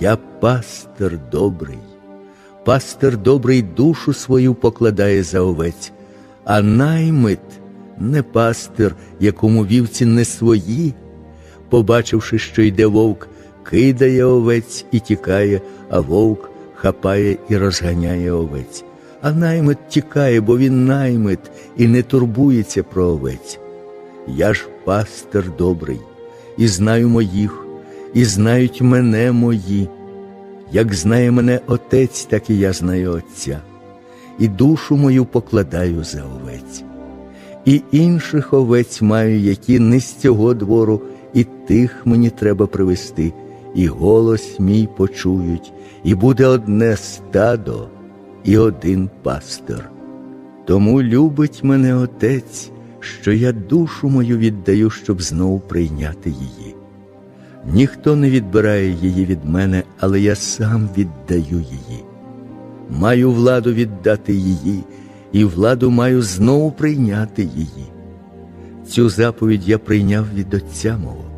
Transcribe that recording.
Я пастир добрий, пастир добрий душу свою покладає за овець, а наймит не пастир, якому вівці не свої. Побачивши, що йде вовк, кидає овець і тікає, а вовк хапає і розганяє овець. А наймит тікає, бо він наймит і не турбується про овець. Я ж пастир добрий, і знаю моїх, і знають мене мої. Як знає мене Отець, так і я знаю Отця, і душу мою покладаю за овець. І інших овець маю, які не з цього двору, і тих мені треба привести, і голос мій почують, і буде одне стадо, і один пастир. Тому любить мене Отець, що я душу мою віддаю, щоб знову прийняти її. Ніхто не відбирає її від мене, але я сам віддаю її. Маю владу віддати її, і владу маю знову прийняти її. Цю заповідь я прийняв від Отця мого.